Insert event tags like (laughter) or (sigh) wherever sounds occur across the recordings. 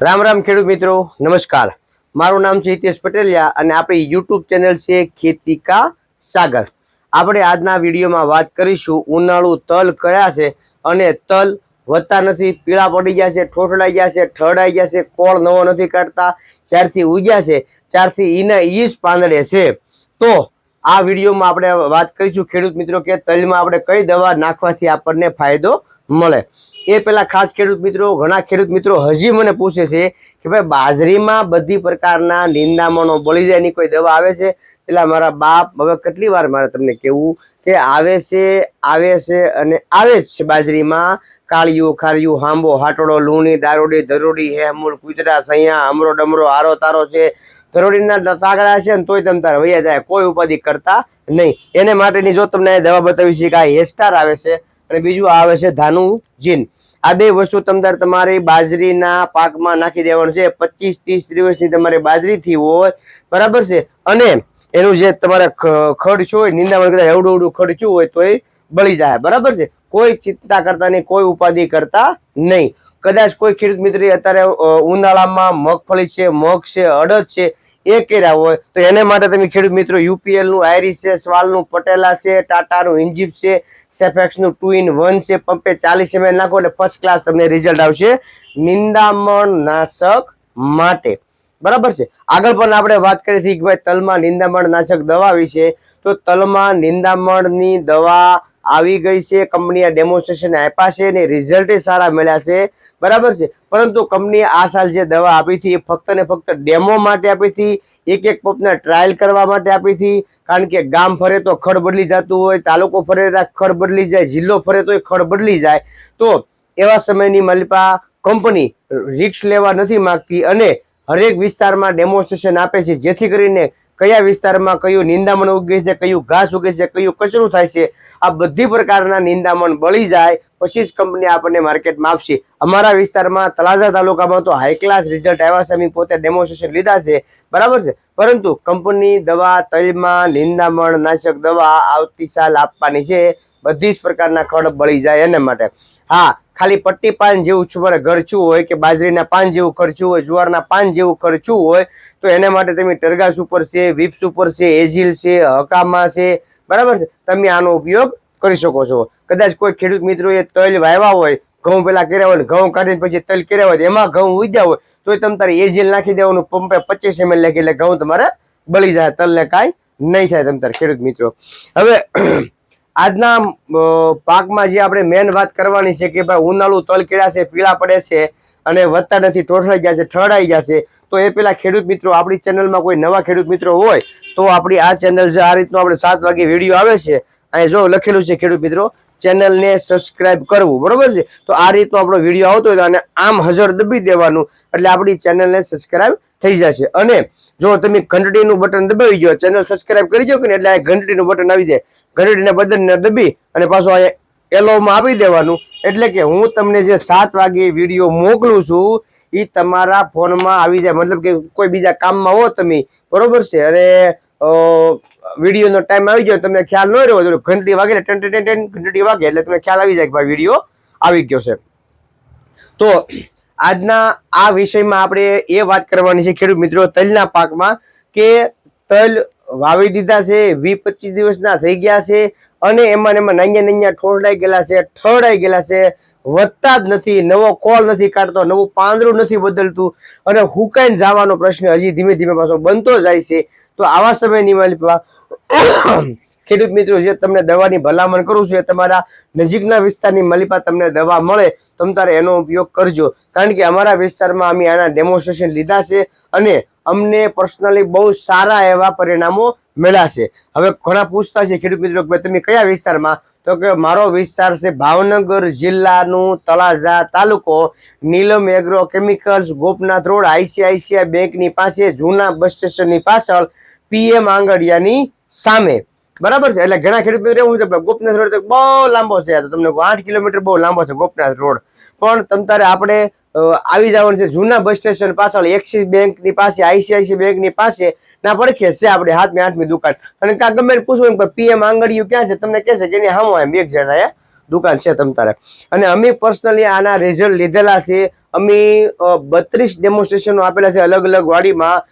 રામ રામ ખેડૂત મિત્રો, નમસ્કાર. મારું નામ છે હિતેશ પટેલિયા અને આપણી યુટ્યુબ ચેનલ છે ખેતી કા સાગર. આપણે આજના વિડીયોમાં વાત કરીશું ઉનાળુ તલ કયા છે અને તલ વધતા નથી, પીળા પડી ગયા છે ઠોઠડાઈ ગયા છે, ઠરડાઈ ગયા છે, કોળ નવો નથી કાઢતા, ચારથી ઉગ્યા છે ત્યારથી ઈના ઈ પાંદડે છે. તો આ વિડીયોમાં આપણે વાત કરીશું ખેડૂત મિત્રો કે તલમાં આપણે કઈ દવા નાખવાથી આપણને ફાયદો મળે. એ પેલા ખાસ ખેડૂત મિત્રો, ઘણા ખેડૂત મિત્રો હજી મને પૂછે છે કે ભાઈ, બાજરીમાં બધી પ્રકારના નિંદામણો બળી જાય એની કોઈ દવા આવે છે? એટલે મારા બાપ, હવે કેટલી વાર મારે તમને કહેવું કે આવે છે આવે છે અને આવે જ છે બાજરીમાં. કાળિયું, ખારિયું, હાંબો, હાટોડો, લૂણી, દારોડી, ધરોડી હેમૂળ કુતરા, સૈયા અમરો ડમરો આરો તારો છે. ધરોડીના તાગડા છે ને તોય તમ તારે વૈયા જાય. કોઈ ઉપાધિ કરતા નહીં. એને માટેની જો તમને દવા બતાવી છે કે આ હેસ્ટાર આવે છે. અને બીજું આવે છે ધાનું જીન. આ બે વસ્તુ તમારે તમારી બાજરીના પાકમાં નાખી દેવાનું છે. પચીસ ત્રીસ દિવસની તમારે બાજરી થી હોય, બરાબર છે? અને એનું જે તમારે ખર્ચ હોય, નિંદામણ કરતા એવડું એવડું ખર્ચું હોય તો એ બળી જાય, બરાબર છે? કોઈ ચિંતા કરતા નહીં, કોઈ ઉપાધિ કરતા નહીં. કદાચ કોઈ ખેડૂત મિત્ર અત્યારે ઉનાળામાં મગફળી છે, મગ છે, અડદ છે એ કર્યા હોય, તો એને માટે તમે ખેડૂત મિત્રો, યુપીએલનું, આયરીસ છે, સ્વાલનું, પટેલા છે, ટાટાનું ઇન્જીપ છે સેફેક્સનું ટુ ઇન વન છે, પંપે ચાલીસ એમએલ નાખો એટલે ફર્સ્ટ ક્લાસ તમને રિઝલ્ટ આવશે નિંદામણ નાશક માટે. બરાબર છે? આગળ પણ આપણે વાત કરી હતી કે ભાઈ તલમાં નિંદામણ નાશક દવા વિશે. તો તલમાં નિંદામણની દવા આવી ગઈ છે કંપની આ ડેમોન્સ્ટ્રેશન આપ્યા છે અને રિઝલ્ટ સારા મળ્યા છે. બરાબર છે? પરંતુ કંપનીએ આ સાલ જે દવા આપી હતી એ ફક્ત ને ફક્ત ડેમો માટે આપી હતી, એક એક પંપને ટ્રાયલ કરવા માટે આપી હતી. કારણ કે ગામ ફરે તો ખડ બદલી જતું હોય, તાલુકો ફરે તો ખડ બદલી જાય, જિલ્લો ફરે તો ખડ બદલી જાય. તો એવા સમયની મલપા કંપની રિક્સ લેવા નથી માંગતી અને હરેક વિસ્તારમાં ડેમોન્સ્ટ્રેશન આપે છે, જેથી કરીને કયા વિસ્તારમાં કયું નિંદામણ ઉગે છે, કયું ઘાસ ઉગે છે, કયું કચરું થાય છે, આ બધી પ્રકારના નિંદામણ બળી જાય, પછી જ કંપની આપણને માર્કેટમાં આપશે. અમારા વિસ્તારમાં તળાજા તાલુકામાં તો હાઈ ક્લાસ રિઝલ્ટ આવ્યા છે, અમે પોતે ડેમોન્સ્ટ્રેશન લીધા છે. બરાબર છે? પરંતુ કંપની દવા, તલમાં નિંદામણ, નાશક દવા આવતી સાલ આપવાની છે. બધી જ પ્રકારના ખડ બળી જાય એના માટે. હા ખાલી પટ્ટી પાન જેવું તમારે ખર્ચું હોય કે બાજરીના પાન જેવું ખર્ચું હોય, જુવારના પાન જેવું ખર્ચું હોય, તો એના માટે તમે ટરગાસ ઉપર છે, વિપ્સ ઉપર છે, એઝિલ છે, હકામા છે, બરાબર છે? તમે આનો ઉપયોગ કરી શકો છો. કદાચ કોઈ ખેડૂત મિત્રોએ તલ વાવ્યા હોય, ઘઉં પેલા કર્યા હોય ઘઉં કાઢીને પછી તલ કર્યા હોય એમાં ઘઉં ઉગ્યા હોય તો તમે તારે એઝિલ નાખી દેવાનું, પંપે પચીસ એમએલ નાખી એટલે ઘઉં તમારે બળી જાય, તલને કાંઈ નહીં થાય તમ તારે ખેડૂત મિત્રો. હવે આજના પાકમાં જે આપણે મેન વાત કરવાની છે કે ભાઈ ઉનાળું તલ કેળા છે, પીળા પડે છે અને વધતા નથી ટોઠાઈ ગયા છે, ઠરડાઈ ગયા છે, તો એ પેલા ખેડૂત મિત્રો, આપણી ચેનલમાં કોઈ નવા ખેડૂત મિત્રો હોય, તો આપણી આ ચેનલ છે આ રીતનું આપણે સાત વાગે વીડિયો આવે છે, અહીં જો લખેલું છે ખેડૂત મિત્રો ચેનલને સબસ્ક્રાઇબ કરવું, બરોબર છે? તો આ રીતનો આપણો વીડિયો આવતો હોય અને આમ હજર દબી દેવાનું, એટલે આપણી ચેનલને સબસ્ક્રાઇબ થઈ જશે. અને જો તમે ઘંટડીનું બટન દબાવી ગયો ચેનલ સબસ્ક્રાઇબ કરી દો કે એટલે આ ઘંટડીનું બટન આવી જાય. ઘંટડીના બટનને દબી અને પાછું આ એલોમાં આપી દેવાનું. એટલે કે હું તમને જે સાત વાગે વીડિયો મોકલું છું એ તમારા ફોનમાં આવી જાય. મતલબ કે કોઈ બીજા કામમાં હો તમે બરોબર છે? અને અ, વિડીયોનો ટાઈમ આવી ગયો તમને ખ્યાલ ન રહ્યો ઘંટડી વાગે એટલે ટન ટન ટન ઘંટડી વાગે એટલે તમને ખ્યાલ આવી જાય કે ભાઈ વીડિયો આવી ગયો છે. તો આજના આ વિષયમાં આપણે એ વાત કરવાની છે ખેડૂત મિત્રો તલના પાકમાં કે તલ વાવી દીધા છે, વીસ પચીસ દિવસના થઈ ગયા છે અને એમાં એમાં નૈયા નૈયા ઠોરડાઈ ગયેલા છે ઠરડાઈ ગયેલા છે, વધતા જ નથી, નવો કોલ નથી કાઢતો, નવું પાંદડું નથી બદલતું અને હુકાઈને જવાનો પ્રશ્ન હજી ધીમે ધીમે પાછો બનતો જાય છે. તો આવા સમયની માલિકા ખેડૂત મિત્રો, જે તમને દવાની ભલામણ કરું છું એ તમારા નજીકના વિસ્તારની માલિપા તમને દવા મળે તમ તારે એનો ઉપયોગ કરજો. કારણ કે અમારા વિસ્તારમાં અમે આના ડેમોન્સ્ટ્રેશન લીધા છે અને અમને પર્સનલી બહુ સારા એવા પરિણામો મળ્યા છે. હવે ઘણા પૂછતા છે, ખેડૂત મિત્રો, કે તમે કયા વિસ્તારમાં? તો કે મારો વિસ્તાર છે ભાવનગર જિલ્લાનું તળાજા તાલુકો, Neelam agro chemicals Gopnath road, ICICI બેંકની પાસે, જૂના બસ સ્ટેશનની પાછળ પીએમ આંગડિયાની સામે. બરાબર છે? એટલે ઘણા ખેડૂત મિત્રો એવું છે કે ગોપનાથ રોડ તો બહુ લાંબો છે. તો તમને આઠ કિલોમીટર બહુ લાંબો છે ગોપનાથ રોડ. પણ તમ તારે આપણે આવી જવાનું છે જૂના બસ સ્ટેશન પાછળ, એક્સિસ બેંકની પાસે, આઈસીઆઈસી બેંકની પાસે, ના પડખે છે આપણે હાથમી આઠમી દુકાન. અને કાં ગમે પૂછવું એમ પીએમ આંગળીયું ક્યાં છે? તમને કહેશે કે એની હામો એમ એક જણા દુકાન છે તમ તારે. અને અમે પર્સનલી આના રિઝલ્ટ લીધેલા છે. અમે બત્રીસ ડેમોન્સ્ટ્રેશનો આપેલા છે અલગ અલગ વાડીમાં.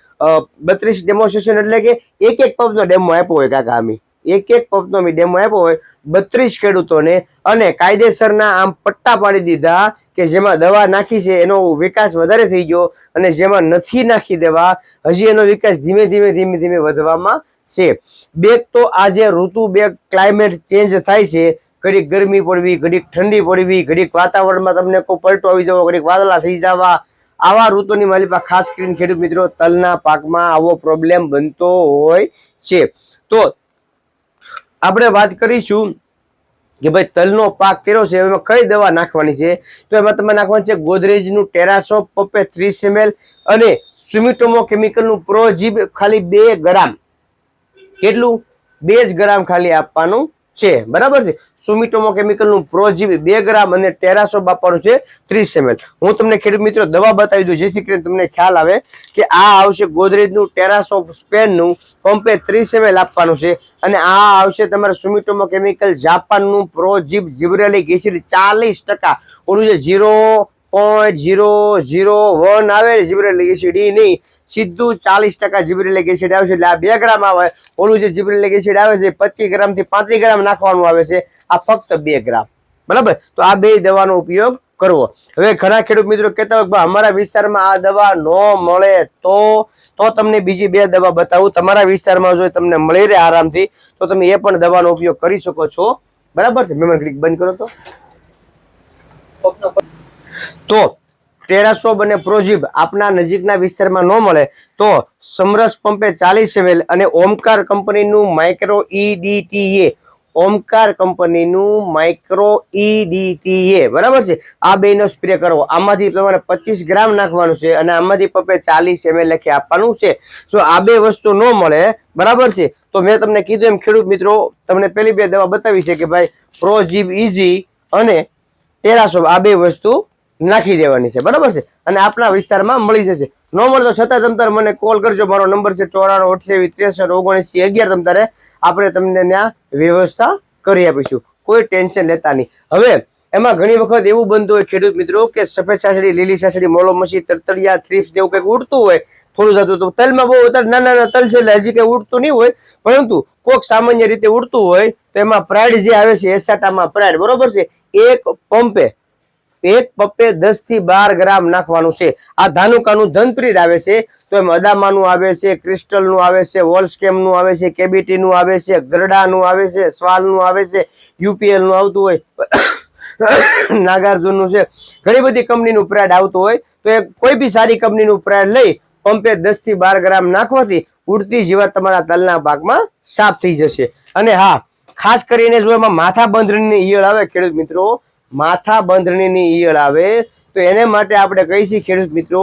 બત્રીસ ડેમોન્સ્ટ્રેશન એટલે કે એક એક પબનો ડેમો આપ્યો હોય કાકા અમે. એક એક પંપનો મીડિયમ આપ્યો હોય, બત્રીસ ખેડૂતોને અને કાયદેસરના આમ પટ્ટા પાડી દીધા કે જેમાં દવા નાખી છે, એનો વિકાસ વધારે થઈ ગયો અને જેમાં નથી નાખી દેવા, હજી એનો વિકાસ ધીમે ધીમે ધીમે ધીમે વધવામાં છે. બેગ તો આજે ઋતુ બેગ ક્લાઇમેટ ચેન્જ થાય છે. ઘડીક ગરમી પડવી, ઘડીક ઠંડી પડવી, ઘડીક વાતાવરણમાં તમને કોઈ પલટો આવી જવો, ઘડીક વાદળા થઈ જવા. આવા ઋતુની માલિપા ખાસ કરીને ખેડૂત મિત્રો, તલના પાકમાં આવો પ્રોબ્લેમ બનતો હોય છે. તો આપણે વાત કરીશું કે ભાઈ તલનો પાક કર્યો છે, એમાં કઈ દવા નાખવાની છે? તો એમાં તમે નાખવાનું છે ગોદરેજનું ટેરાસો, પપે ત્રીસ એમએલ અને સુમિટોમો કેમિકલનું પ્રોજીબ ખાલી બે ગ્રામ. કેટલું? બે જ ગ્રામ ખાલી આપવાનું છે. બરાબર છે? સુમિટોમો કેમિકલનું પ્રોજીવી બે ગ્રામ અને ટેરાસો આપવાનું છે ત્રીસ એમએલ હું તમને ખેડૂત મિત્રો દવા બતાવી દઉં, જેથી કરીને તમને ખ્યાલ આવે કે આ આવશે ગોદરેજનું ટેરાસો સ્પેનનું પંપે ત્રીસ એમએલ આપવાનું છે અને આ આવશે તમારે સુમિટોમો કેમિકલ જાપાનનું પ્રોજીવ જીબ્રેલિક એસિડ ચાલીસ ટકા. ઓલું જે zero point zero zero one આવે જીબ્રેલિક એસિડ એ નહીં સીધું ચાલીસ ટકા જીબ્રેલિક એસિડ છે. એટલે આ બે ગ્રામ આવે, ઓલું જે જીબ્રેલિક એસિડ આવે છે, પચીસ ગ્રામથી પાંત્રીસ ગ્રામ નાખવાનું આવે છે. આ ફક્ત બે ગ્રામ. બરાબર? તો આ બે દવાનો ઉપયોગ કરવો. હવે ઘણા ખેડૂત મિત્રો કહેતા હોય અમારા વિસ્તારમાં આ દવા ન મળે તો તો તમને બીજી બે દવા બતાવું. તમારા વિસ્તારમાં જો તમને મળી રહે આરામથી, તો તમે એ પણ દવાનો ઉપયોગ કરી શકો છો. બરાબર છે? મેમન ક્લિક બંધ કરો તો. તો ટેરાસોબ અને પ્રોજીબ આપના નજીકના વિસ્તારમાં ન મળે તો સમરસ પંપે ચાલીસ એમએલ અને ઓમકાર કંપનીનું માઇક્રો ઈડીટીએ ઓમકાર કંપનીનું માઇક્રો ઈડીટીએ બરાબર છે? આ બેનો સ્પ્રે કરવો આમાંથી તમારે પચીસ ગ્રામ નાખવાનું છે અને આમાંથી પંપે ચાલીસ એમએલ લખી આપવાનું છે. જો આ બે વસ્તુ ન મળે, બરાબર છે? તો મેં તમને કીધું એમ, ખેડૂત મિત્રો, તમને પેલી બે દવા બતાવી છે કે ભાઈ, પ્રોજીબ ઇઝી અને ટેરાસોબ આ બે વસ્તુ નાખી દેવાની છે, બરાબર છે? અને આપણા વિસ્તારમાં મળી જશે. ન મળતો છતાં તમ તારે મને કોલ કરજો, મારો નંબર છે ચોરાણું અઠ્યાવીસ ત્રેસઠ ઓગણસી અગિયાર તમતારે આપણે તમને ત્યાં વ્યવસ્થા કરી આપીશું. કોઈ ટેન્શન લેતા નહીં. હવે, એમાં ઘણી વખત એવું બનતું હોય ખેડૂત મિત્રો કે સફેદ સાસડી લીલી સાસડી મોલો મસી તરતરિયા થ્રીપ્સ એવું કંઈક ઉડતું હોય, થોડું થતું તો તલમાં બહુ અત્યારે નાના નાના તલ છે એટલે હજી કંઈ ઉડતું નહીં હોય. પરંતુ કોઈક સામાન્ય રીતે ઉડતું હોય તો એમાં પ્રાઇડ જે આવે છે એસાટામાં પ્રાઇડ બરોબર છે? એક પંપે એક પપ્પે દસથી બાર ગ્રામ નાખવાનું છે. આ ધાનુકાનું ધનપ્રીત આવે છે. તો એમ અદામાનું આવે છે, ક્રિસ્ટલનું આવે છે, વોલ્સકેમનું આવે છે, કેબીટીનું આવે છે, ગરડાનું આવે છે, સ્વાલનું આવે છે, યુપીએલનું આવતું હોય. (coughs) નાગાર્જુનનું છે. ઘણી બધી કંપનીનું પ્રાઇડ આવતું હોય. તો એ કોઈ બી સારી કંપનીનું પ્રાઇડ લઈ પંપે દસથી બાર ગ્રામ નાખવાથી ઉડતી જીવાત તમારા તલના પાકમાં સાફ થઈ જશે. અને હા, ખાસ કરીને જો એમાં માથા બંધની ઈયળ આવે ખેડૂત મિત્રો માથા બંધણીની ઈયળ આવે. તો એને માટે આપણે કહીશું ખેડૂત મિત્રો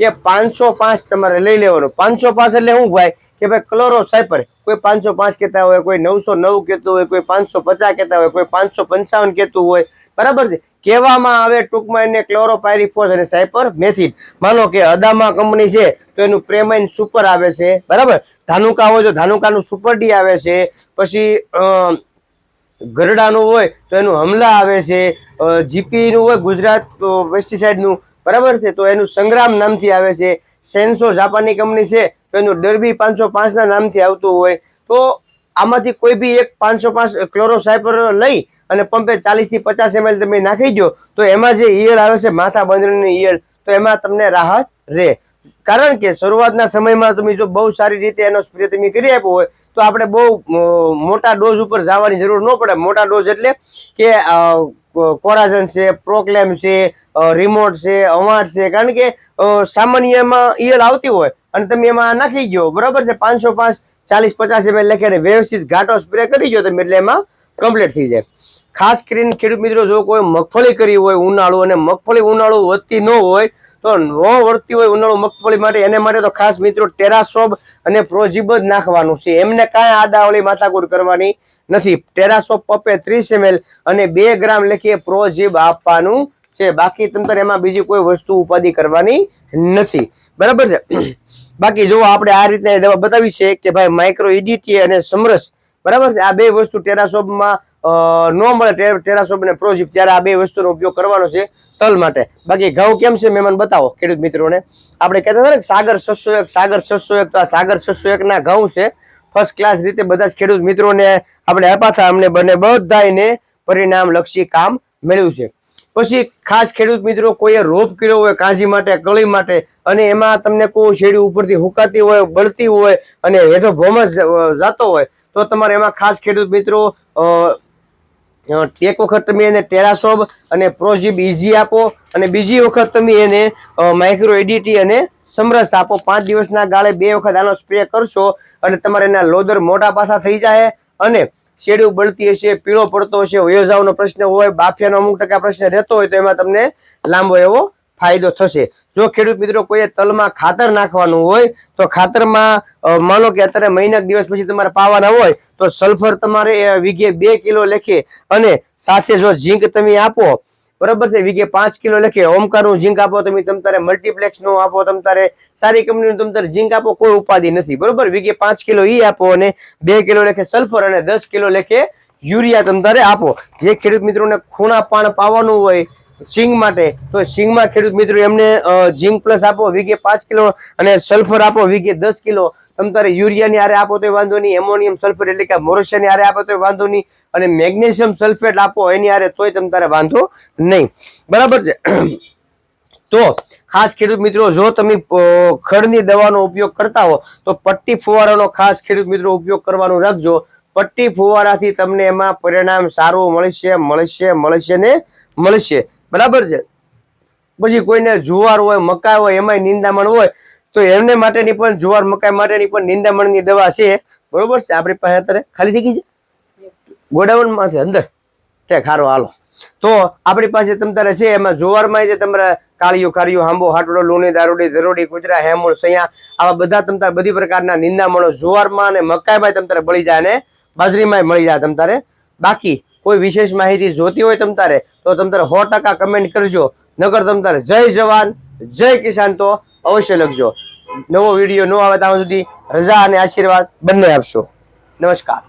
કે પાંચસો પાંચ તમારે લઈ લેવાનો. પાંચસો પાંચ એટલે શું ભાઈ? કે ભાઈ ક્લોરો સાયપર. કોઈ પાંચસો પાંચ કહેતા હોય, કોઈ નવસો નવ કહેતું હોય, કોઈ પાંચસો પચાસ કહેતા હોય, કોઈ પાંચસો પંચાવન કહેતું હોય. બરાબર છે? કહેવામાં આવે ટૂંકમાં એને ક્લોરોપાયરીફોસ અને સાયપર મેથિન. માનો કે અદામા કંપની છે, તો એનું પ્રેમાઇન સુપર આવે છે. બરાબર? ધાનુકા હોય તો ધાનુકાનું સુપર ડી આવે છે. પછી ગરડાનું હોય તો એનું હમલા આવે છે. જીપીનું હોય, ગુજરાત પેસ્ટિસાઇડનું બરાબર છે, તો એનું સંગ્રામ નામથી આવે છે. સેન્સો જાપાની કંપની છે, તો એનું ડરબી પાંચસો પાંચના નામથી આવતું હોય. તો આમાંથી કોઈ બી એક પાંચસો પાંચ ક્લોરોસાઇપર લઈ અને પંપે ચાલીસથી પચાસ એમએલ તમે નાખી દો, તો એમાં જે ઈયળ આવે છે, માથા બંદરની ઈયળ, તો એમાં તમને રાહત રહે. કારણ કે શરૂઆતના સમયમાં તમે જો બહુ સારી રીતે એનો સ્પ્રે તમે કરી આપ્યો હોય તો આપણે બહુ મોટા ડોઝ ઉપર જવાની જરૂર ન પડે. મોટા ડોઝ એટલે કે કોરાજન છે, પ્રોક્લેમ છે રિમોટ છે, અવાજ છે. કારણ કે સામાન્યમાં ઈયલ આવતી હોય અને તમે એમાં નાખી ગયો બરાબર છે? પાંચસો પાંચ, ચાલીસ પચાસ એમએલ લખીને વ્યવસ્થિત ઘાટો સ્પ્રે કરી ગયો તમે એટલે એમાં કમ્પ્લીટ થઈ જાય. ખાસ કરીને ખેડૂત મિત્રો, જો કોઈ મગફળી કરી હોય, ઉનાળુ અને મગફળી ઉનાળુ વધતી ન હોય તો ન વળતી હોય ઉનાળુ મગફળી માટે, એને માટે તો ખાસ મિત્રો ટેરાસોબ અને પ્રોજીબ જ નાખવાનું છે. એમને કાંઈ આડાવળી માથાકૂટ કરવાની નથી. ટેરાસોબ પપે ત્રીસ એમએલ અને બે ગ્રામ લખીએ પ્રોજીબ આપવાનું છે. બાકી તંત્ર એમાં બીજી કોઈ વસ્તુ ઉપાધિ કરવાની નથી. બરાબર છે? બાકી જો આપણે આ રીતે દવા બતાવી છે કે ભાઈ માઇક્રો ઇડીટી અને સમરસ. બરાબર છે? આ બે વસ્તુ ટેરાસોબમાં ન મળે ટે- ટેરાસોપ અને પ્રોજીપ ત્યારે આ બે વસ્તુનો ઉપયોગ કરવાનો છે તલ માટે. બાકી ઘઉં કેમ છે મહેમાન બતાવો, ખેડૂત મિત્રોને. આપણે કહેતા હતા ને સાગર છસો એક, સાગર છસો એક, તો આ સાગર છસો એકના ઘઉં છે. ફર્સ્ટ ક્લાસ રીતે બધા જ ખેડૂત મિત્રોને આપણે આપ્યા હતા અમને બંને બધાને પરિણામ લક્ષી કામ મળ્યું છે. પછી ખાસ ખેડૂત મિત્રો, કોઈએ રોપ કર્યો હોય કાંજી માટે, કળી માટે, અને એમાં તમને કોઈ શેરડી ઉપરથી હુકાતી હોય, બળતી હોય, અને હેઠો ભોમસ જતો હોય, તો તમારે એમાં ખાસ ખેડૂત મિત્રો એક વખત તમે એને ટેરાસોબ અને પ્રોજીબ ઇઝી આપો અને બીજી વખત તમે એને માઇક્રો એડિટી અને સમરસ આપો. પાંચ દિવસના ગાળે બે વખત આનો સ્પ્રે કરશો અને તમારે એના લોદર મોટા પાસા થઈ જાય અને શેડ્યું બળતી હશે, પીળો પડતો હશે વયોજાઓનો પ્રશ્ન હોય, બાફિયાનો અમુક ટકા પ્રશ્ન રહેતો હોય તો એમાં તમને લાંબો એવો ફાયદો થશે. જો ખેડૂત મિત્રો કોઈએ તલમાં ખાતર નાખવાનું હોય, તો ખાતરમાં માનો કે અત્યારે મહિના દિવસ પછી તમારે પાવાના હોય, તો સલ્ફર તમારે વીઘે બે કિલો લેખે અને સાથે જો ઝીંક તમે આપો, બરાબર છે, વીઘે પાંચ કિલો લખે ઓમકારનું ઝીંક આપો, તમે તમ તારે મલ્ટીપ્લેક્સનું આપો તમારે સારી કંપનીનું તમ તમારે ઝીંક આપો, કોઈ ઉપાધિ નથી, બરોબર? વીઘે પાંચ કિલો ઈ આપો અને બે કિલો લેખે સલ્ફર અને દસ કિલો લેખે યુરિયા તમ તારે આપો. જે ખેડૂત મિત્રોને ખૂણા પાણ પાવાનું હોય સિંગ માટે. તો સિંગમાં ખેડૂત મિત્રો એમને ઝીંક પ્લસ આપો વીઘે પાંચ કિલો અને સલ્ફર આપો વીઘે દસ કિલો. તમ તારે યુરિયાની આરે આપો તો વાંધો નહીં, એમોનિયમ સલ્ફેટ એટલે કે મોરેશિયાની આરે આપો તો વાંધો નહીં, અને મેગ્નેશિયમ સલ્ફેટ આપો, એની આરે તોય તમ તારે વાંધો નહીં. બરાબર છે? (clears throat) તો ખાસ ખેડૂત મિત્રો, જો તમે ખડની દવાનો ઉપયોગ કરતા હો, તો પટ્ટી ફુવારાનો ખાસ ખેડૂત મિત્રો ઉપયોગ કરવાનો રાખજો. પટ્ટી ફુવારાથી તમને એમાં પરિણામ સારું મળશે મળશે મળશે ને મળશે. બરાબર છે? પછી કોઈને જુવાર હોય, મકાઈ હોય, એમાંય નિંદામણ હોય, તો એમને માટેની પણ જુવાર, મકાઈ માટેની પણ નિંદામણની દવા છે. બરોબર છે? આપણી પાસે અત્યારે ખાલી થઈ ગઈ છે? ગોડાઉનમાંથી અંદર. ટેક હારો હાલો. તો આપણી પાસે તમતારે છે, એમાં જુવારમાં છે તમારે કાળિયું કાળિયું હાંબો, હાટડો, લૂણી, દારૂડી, ધરોડી કુતરા હેમૂળ સૈયા આવા બધા તમતારે બધી પ્રકારના નિંદામણો જુવારમાં અને મકાઈમાં તમતારે મળી જાય અને બાજરીમાં મળી જાય તમતારે. બાકી કોઈ વિશેષ માહિતી જોતી હોય તમતારે તો તમતારે સો ટકા કમેન્ટ કરજો. નગર તમતારે જય જવાન, જય કિસાન તો અવશ્ય લખજો. નવો વીડિયો ન આવે ત્યાં સુધી રજા અને આશીર્વાદ બંને આપશો. નમસ્કાર.